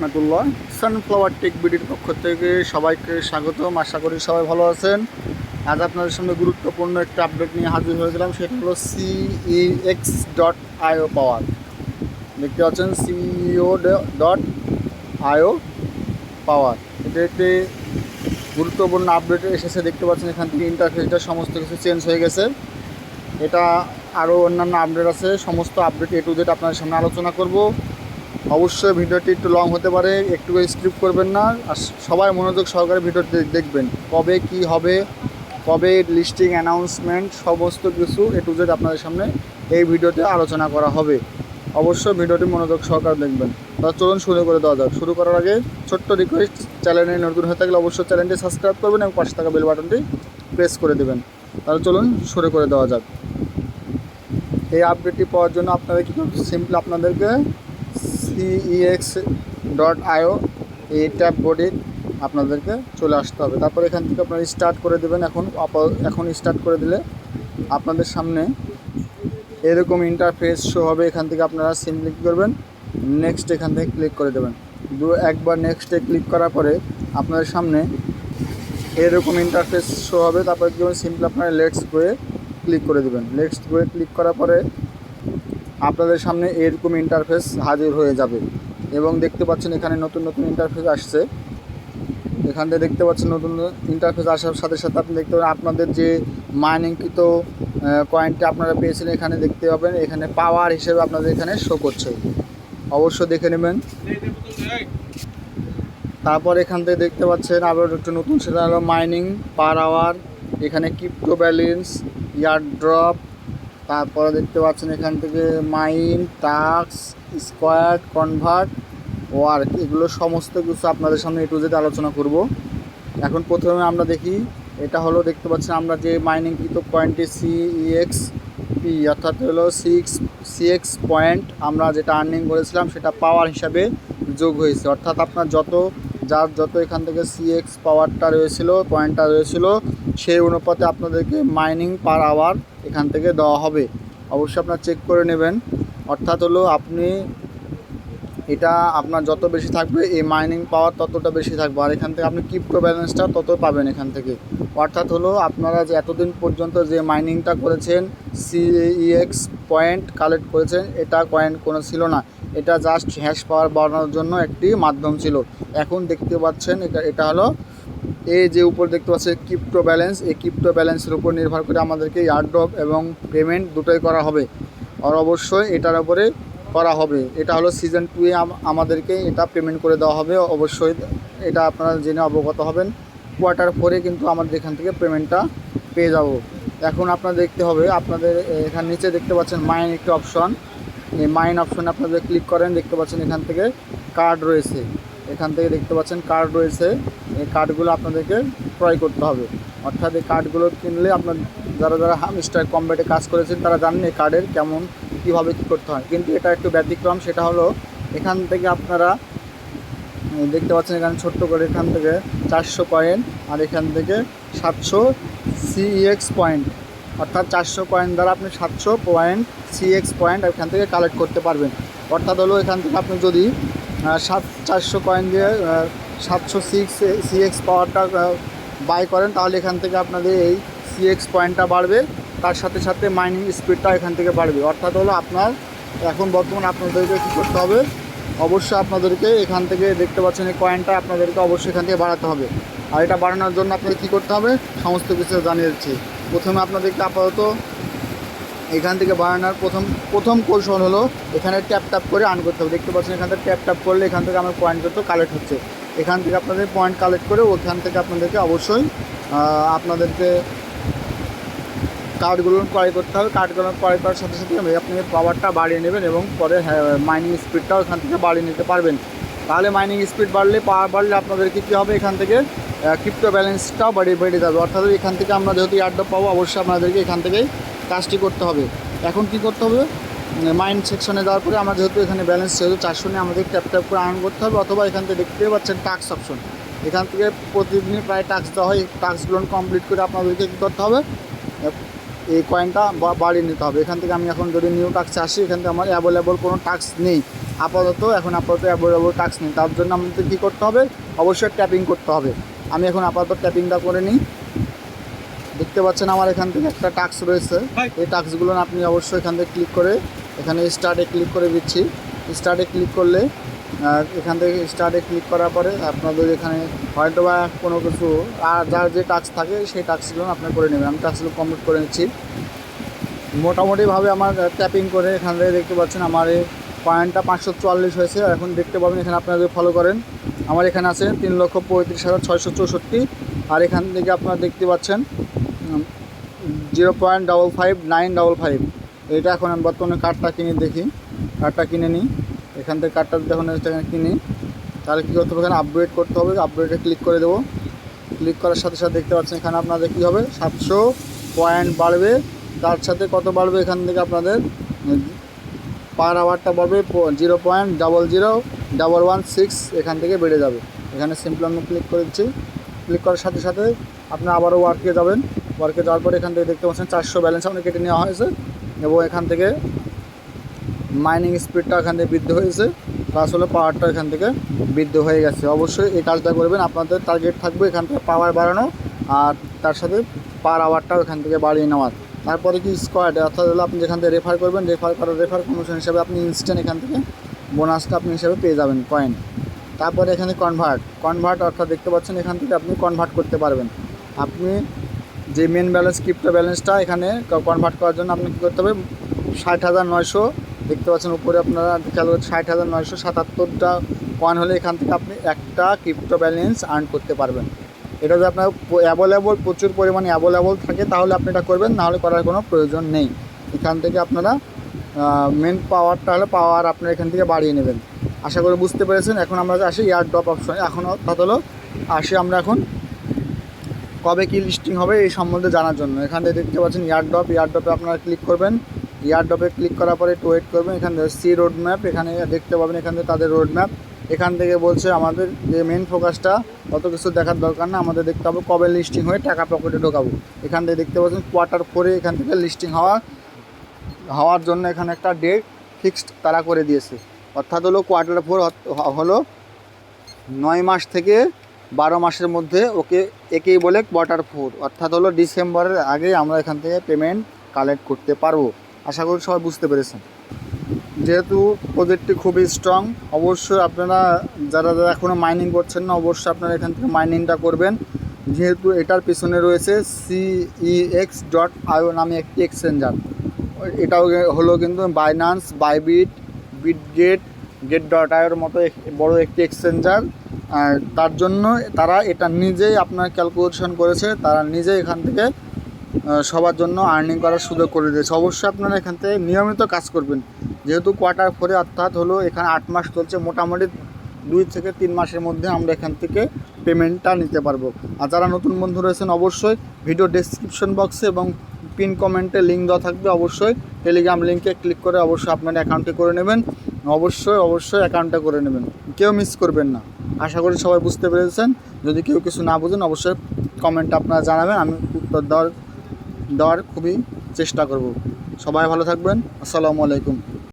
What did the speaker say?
রহমতুল্লাহ। Sunflower take বিডির পক্ষ থেকে সবাইকে স্বাগতম। আশা করি সবাই ভালো আছেন। আজ আপনাদের সামনে গুরুত্বপূর্ণ একটা আপডেট নিয়ে হাজির হয়েছিলাম। সেটা হলো সিইএক্স ডট আইও পাওয়ার দেখতে পাচ্ছেন সিইও ডট আইও পাওয়ার এটা একটি গুরুত্বপূর্ণ আপডেট এসেছে। দেখতে পাচ্ছেন, এখান থেকে ইন্টারফেসটা সমস্ত কিছু চেঞ্জ হয়ে গেছে। এটা আরও অন্যান্য আপডেট আছে। সমস্ত আপডেট এ টু ডেট আপনাদের সামনে আলোচনা করব। অবশ্যই ভিডিওটি একটু লং হতে পারে, একটু স্ক্রিপ করবেন না, আর সবাই মনোযোগ সহকারে ভিডিও দেখবেন। কবে কি হবে, কবে লিস্টিং অ্যানাউন্সমেন্ট সমস্ত কিছু এ টু জেড আপনাদের সামনে এই ভিডিওতে আলোচনা করা হবে। অবশ্যই ভিডিওটি মনোযোগ সহকারে দেখবেন। তাহলে চলুন শুরু করে দেওয়া যাক। শুরু করার আগে ছোট্ট রিকোয়েস্ট চ্যানেলে নতুন হয়ে থাকলে অবশ্যই চ্যানেলটি সাবস্ক্রাইব করবেন এবং পাশে থাকা বেল বাটনটি প্রেস করে দেবেন। তাহলে চলুন শুরু করে দেওয়া যাক। এই আপডেটটি পাওয়ার জন্য আপনাদের কী করতে সিম্পলি আপনাদেরকে সিইএক্স ডট আইও এই ট্যাব বোর্ডে আপনাদেরকে চলে আসতে হবে। তারপর এখান থেকে আপনারা স্টার্ট করে দেবেন। এখন এখন স্টার্ট করে দিলে আপনাদের সামনে এরকম ইন্টারফেস শো হবে। এখান থেকে আপনারা সিম্পলি কী করবেন? নেক্সট এখান থেকে ক্লিক করে দেবেন। দু, একবার নেক্সটে ক্লিক করার পরে আপনাদের সামনে এরকম ইন্টারফেস শো হবে। তারপরে করবেন সিম্পলি আপনারা লেটস গোয়ে ক্লিক করে দেবেন। লেটস গোয়ে ক্লিক করার পরে আপনাদের সামনে এরকম ইন্টারফেস হাজির হয়ে যাবে। এবং দেখতে পাচ্ছেন এখানে নতুন নতুন ইন্টারফেস আসছে। এখান থেকে দেখতে পাচ্ছেন নতুন ইন্টারফেস আসার সাথে সাথে আপনি দেখতে পাবেন আপনাদের যে মাইনিংকৃত কয়েনটি আপনারা পেয়েছিলেন এখানে দেখতে পাবেন। এখানে পাওয়ার হিসেবে আপনাদের এখানে শো করছে। অবশ্যই দেখে নেবেন। তারপর এখান থেকে দেখতে পাচ্ছেন আবার একটু নতুন সেটা হলো মাইনিং পার আওয়ার এখানে ক্রিপ্টো ব্যালেন্স ইয়ার ড্রপ তারপরে দেখতে পাচ্ছেন এখান থেকে mine tasks square, convert, work, এগুলো সমস্ত কিছু আপনাদের সামনে একটু যেতে আলোচনা করব। এখন প্রথমে আমরা দেখি, এটা হলো দেখতে পাচ্ছেন আমরা যে মাইনিং কৃত পয়েন্টটি সিইএক্স পি অর্থাৎ হলো সিক্স সিএক্স পয়েন্ট আমরা যেটা আর্নিং করেছিলাম সেটা পাওয়ার হিসাবে যোগ হয়েছে। অর্থাৎ আপনার যত যার যত এখান থেকে সিএক্স পাওয়ারটা রয়েছিল পয়েন্টটা রয়েছিল, সেই অনুপাতে আপনাদেরকে মাইনিং পার আওয়ার এখান থেকে দেওয়া হবে। অবশ্যই আপনার চেক করে নেবেন। অর্থাৎ হলো আপনি এটা আপনার যত বেশি থাকবে, এই মাইনিং পাওয়ার ততটা বেশি থাকবে। আর এখান থেকে আপনি ক্রিপ্টো ব্যালেন্সটা তত পাবেন এখান থেকে। অর্থাৎ হলো আপনারা যে এতদিন পর্যন্ত যে মাইনিংটা করেছেন সিইএক্স পয়েন্ট কালেক্ট করেছেন, এটা কয়েন কোনো ছিল না। এটা জাস্ট হ্যাশ পাওয়ার বাড়ানোর জন্য একটি মাধ্যম ছিল। এখন দেখতে পাচ্ছেন এটা এটা হলো এই যে উপর দেখতে পাচ্ছেন ক্রিপ্টো ব্যালেন্স এই ক্রিপ্টো ব্যালেন্সের উপর নির্ভর করে আমাদেরকে ইয়ারড্রপ এবং পেমেন্ট দুটোই করা হবে। আর অবশ্যই এটার উপরে করা হবে। এটা হলো সিজন টুয়ে আমাদেরকে এটা পেমেন্ট করে দেওয়া হবে। অবশ্যই এটা আপনারা জেনে অবগত হবেন। কোয়ার্টার ফোরে কিন্তু আমাদের এখান থেকে পেমেন্টটা পেয়ে যাব। এখন আপনার দেখতে হবে, আপনাদের এখান নিচে দেখতে পাচ্ছেন মাইন একটি অপশন এই মাইন অপশনে আপনাদের ক্লিক করেন, দেখতে পাচ্ছেন এখান থেকে কার্ড রয়েছে। এখান থেকে দেখতে পাচ্ছেন কার্ড রয়েছে। এই কার্ডগুলো আপনাদেরকে ক্রয় করতে হবে। অর্থাৎ এই কার্ডগুলো কিনলে আপনার, যারা যারা হামস্টার কম্ব্যাটে কাজ করেছেন, তারা জানেন এই কার্ডের কেমন কীভাবে কী করতে হয়। কিন্তু এটা একটু ব্যতিক্রম, সেটা হলো এখান থেকে আপনারা দেখতে পাচ্ছেন এখানে ছোট্ট করে এখান থেকে চারশো পয়েন্ট আর এখান থেকে সাতশো সিএক্স পয়েন্ট অর্থাৎ চারশো পয়েন্ট দ্বারা আপনি সাতশো পয়েন্ট সিএক্স পয়েন্ট এখান থেকে কালেক্ট করতে পারবেন। অর্থাৎ হলো এখান থেকে আপনি যদি সাত, চারশো কয়েন দিয়ে সাতশো সিক্স সিএক্স পাওয়ারটা বাই করেন, তাহলে এখান থেকে আপনাদের এই সিএক্স পয়েন্টটা বাড়বে। তার সাথে সাথে মাইনিং স্পিডটা এখান থেকে বাড়বে। অর্থাৎ হলো আপনার এখন বর্তমানে আপনাদেরকে কী করতে হবে? অবশ্যই আপনাদেরকে এখান থেকে দেখতে পাচ্ছেন এই কয়েনটা আপনাদেরকে অবশ্যই এখান থেকে বাড়াতে হবে। আর এটা বাড়ানোর জন্য আপনাদের কী করতে হবে? সমস্ত কিছু জানিয়ে দিচ্ছি। প্রথমে আপনাদেরকে আপাতত এখান থেকে বাড়ানোর প্রথম প্রথম কৌশল হলো এখানে ট্যাপ ট্যাপ করে আন করতে হবে। দেখতে পাচ্ছেন এখান থেকে ট্যাপ ট্যাপ করলে এখান থেকে আমার পয়েন্ট যত কালেক্ট হচ্ছে। এখান থেকে আপনাদের পয়েন্ট কালেক্ট করে ওখান থেকে আপনাদেরকে অবশ্যই আপনাদেরকে কার্ডগুলো ক্রয় করতে হবে, কার্ডগুলো ক্রয় করার সাথে সাথে আপনি পাওয়ারটা বাড়িয়ে নেবেন এবং পরে মাইনিং স্পিডটাও এখান থেকে বাড়িয়ে নিতে পারবেন। তাহলে মাইনিং স্পিড বাড়লে পাওয়ার বাড়লে আপনাদেরকে কী হবে? এখান থেকে ক্রিপ্টো ব্যালেন্সটাও বাড়িয়ে বেড়ে যাবে অর্থাৎ এখান থেকে আমরা যেহেতু ইয়ারডপ পাবো অবশ্যই আপনাদেরকে এখান থেকেই কাজটি করতে হবে। এখন কি করতে হবে? মাইন্ড সেকশনে যাওয়ার পরে আমরা যেহেতু এখানে ব্যালেন্স যেহেতু চারশো নিয়ে আমাদের ট্যাপ ট্যাপ করে আর্ন করতে হবে, অথবা এখান থেকে দেখতে পাচ্ছেন টাক্স অপশন এখান থেকে প্রতিদিনই প্রায় টাক্স দেওয়া হয়। টাক্সগুলো কমপ্লিট করে আপনাদেরকে কী করতে হবে? এই কয়েনটা বাড়িয়ে নিতে হবে। এখান থেকে আমি এখন যদি নিউ টাক্সে আসি এখান থেকে আমার অ্যাভেলেবল কোনো টাক্স নেই। আপাতত এখন আপাতত অ্যাভেলেবল টাক্স নেই। তার জন্য আমাদের কী করতে হবে? অবশ্যই ট্যাপিং করতে হবে। আমি এখন আপাতত ট্যাপিংটা করে নিই। দেখতে পাচ্ছেন আমার এখান থেকে একটা টাস্ক রয়েছে। এই টাস্কগুলো আপনি অবশ্যই এখান থেকে ক্লিক করে এখানে স্টার্টে ক্লিক করে দিচ্ছি। স্টার্টে ক্লিক করলে এখান থেকে স্টার্টে ক্লিক করার পরে আপনাদের এখানে হয়তো বা কোনো কিছু, আর যার যে টাস্ক থাকে সেই টাস্কগুলো আপনি করে নেবেন। আমি টাস্কগুলো কমপ্লিট করে নিচ্ছি। মোটামুটিভাবে আমার ট্যাপিং করে এখান থেকে দেখতে পাচ্ছেন আমার এই পয়েন্টটা পাঁচশো চুয়াল্লিশ হয়েছে। এখন দেখতে পাবেন এখানে আপনারা যদি ফলো করেন, আমার এখানে আছে তিন লক্ষ পঁয়ত্রিশ হাজার ছয়শো চৌষট্টি। আর এখান থেকে আপনারা দেখতে পাচ্ছেন zero point double five nine double five এটা এখন আমি বর্তমানে কার্ডটা কিনে দেখি। কার্ডটা কিনে নিই। এখান থেকে কার্ডটা যখন এখানে কিনি, তাহলে কী করতে হবে? এখানে আপগ্রেড করতে হবে। আপগ্রেডে ক্লিক করে দেবো। ক্লিক করার সাথে সাথে দেখতে পাচ্ছেন এখানে আপনাদের কী হবে? সাতশো পয়েন্ট বাড়বে। তার সাথে কত বাড়বে এখান থেকে আপনাদের? পার আওয়ারটা বাড়বে zero point double zero double one six এখান থেকে বেড়ে যাবে। এখানে সিম্পল আমি ক্লিক করে দিচ্ছি। ক্লিক করার সাথে সাথে আপনি আবারও ওয়ার্কে যাবেন। ওয়ার্কে যাওয়ার পরে এখান থেকে দেখতে পাচ্ছেন চারশো ব্যালেন্স আপনার কেটে নেওয়া হয়েছে। এবং এখান থেকে মাইনিং স্পিডটা এখান থেকে বৃদ্ধি হয়েছে প্লাস হলো পাওয়ারটা এখান থেকে বৃদ্ধি হয়ে গেছে। অবশ্যই এই কাজটা করবেন, আপনাদের টার্গেট থাকবে এখান থেকে পাওয়ার বাড়ানো, আর তার সাথে পার আওয়ারটাও এখান থেকে বাড়িয়ে নেওয়ার তারপরে কি স্কোয়াড অর্থাৎ হলো আপনি যেখান থেকে রেফার করবেন রেফার করার রেফার কমিশন হিসাবে আপনি ইনস্ট্যান্ট এখান থেকে বোনাসটা আপনি হিসাবে পেয়ে যাবেন কয়েন তারপরে এখানে কনভার্ট কনভার্ট অর্থাৎ দেখতে পাচ্ছেন এখান থেকে আপনি কনভার্ট করতে পারবেন। আপনি যে মেন ব্যালেন্স ক্রিপ্টো ব্যালেন্সটা এখানে কনভার্ট করার জন্য আপনি কী করতে হবে? ষাট হাজার নয়শো দেখতে পাচ্ছেন উপরে আপনারা খেয়াল করছেন ষাট হাজার নয়শো সাতাত্তরটা কয়েন হলে এখান থেকে আপনি একটা ক্রিপ্টো ব্যালেন্স আর্ন করতে পারবেন। এটা যদি আপনার অ্যাভেলেবল প্রচুর পরিমাণে অ্যাভেলেবল থাকে, তাহলে আপনি এটা করবেন নাহলে করার কোনো প্রয়োজন নেই। এখান থেকে আপনারা মেন পাওয়ারটা হলে পাওয়ার আপনারা এখান থেকে বাড়িয়ে নেবেন। আশা করি বুঝতে পেরেছেন। এখন আমরা আসি এয়ার ড্রপ অপশনে এখন অর্থাৎ হলো আসি আমরা এখন কবে কি লিস্টিং হবে এই সম্বন্ধে জানার জন্য। এখান থেকে দেখতে পাচ্ছেন ইয়ারড্রপ ইয়ারড্রপে আপনারা ক্লিক করবেন। ইয়ারড্রপে ক্লিক করার পরে একটু ওয়েট করবেন। এখান থেকে সি রোড ম্যাপ এখানে দেখতে পাবেন এখান থেকে তাদের রোড ম্যাপ এখান থেকে বলছে আমাদের যে মেন ফোকাসটা অত কিছু দেখার দরকার না। আমাদের দেখতে হবে কবে লিস্টিং হয়ে টাকা পকেটে ঢোকাবো। এখান থেকে দেখতে পাচ্ছেন কোয়ার্টার ফোরে এখান থেকে লিস্টিং হওয়া, হওয়ার জন্য এখানে একটা ডেট ফিক্সড তারা করে দিয়েছে। অর্থাৎ হলো কোয়ার্টার ফোর হলো নয় মাস থেকে বারো মাসের মধ্যে ওকে একেই বলে কোয়ার্টার ফোর অর্থাৎ হলো ডিসেম্বরের আগে আমরা এখান থেকে পেমেন্ট কালেক্ট করতে পারব। আশা করি সবাই বুঝতে পেরেছেন। যেহেতু প্রজেক্টটি খুবই স্ট্রং অবশ্যই আপনারা যারা যারা এখনও মাইনিং করছেন না, অবশ্যই আপনারা এখান থেকে মাইনিংটা করবেন। যেহেতু এটার পিছনে রয়েছে সিইএক্স ডট আইও নামে একটি এক্সচেঞ্জার এটাও হলো কিন্তু Binance Bybit Bitget gate dot আইওর মতো বড় একটি এক্সচেঞ্জার তার জন্য তারা এটা নিজেই আপনার ক্যালকুলেশন করেছে, তারা নিজেই এখান থেকে সবার জন্য আর্নিং করার সুযোগ করে দিয়েছে। অবশ্যই আপনারা এখান থেকে নিয়মিত কাজ করবেন। যেহেতু কোয়ার্টার ফোরে অর্থাৎ হলো এখানে আট মাস চলছে, মোটামুটি দুই থেকে তিন মাসের মধ্যে আমরা এখান থেকে পেমেন্টটা নিতে পারব। আর যারা নতুন বন্ধু রয়েছেন, অবশ্যই ভিডিও ডেসক্রিপশন বক্সে এবং পিন কমেন্টে লিঙ্ক দেওয়া থাকবে। অবশ্যই টেলিগ্রাম লিঙ্কে ক্লিক করে অবশ্যই আপনার অ্যাকাউন্টে করে নেবেন। অবশ্যই অবশ্যই অ্যাকাউন্টটা করে নেবেন। কেউ মিস করবেন না। আশা করি সবাই বুঝতে পেরেছেন। যদি কেউ কিছু না বুঝেন, অবশ্যই কমেন্ট আপনারা জানাবেন। আমি উত্তর দেওয়ার দেওয়ার খুবই চেষ্টা করব। সবাই ভালো থাকবেন। আসসালামু আলাইকুম।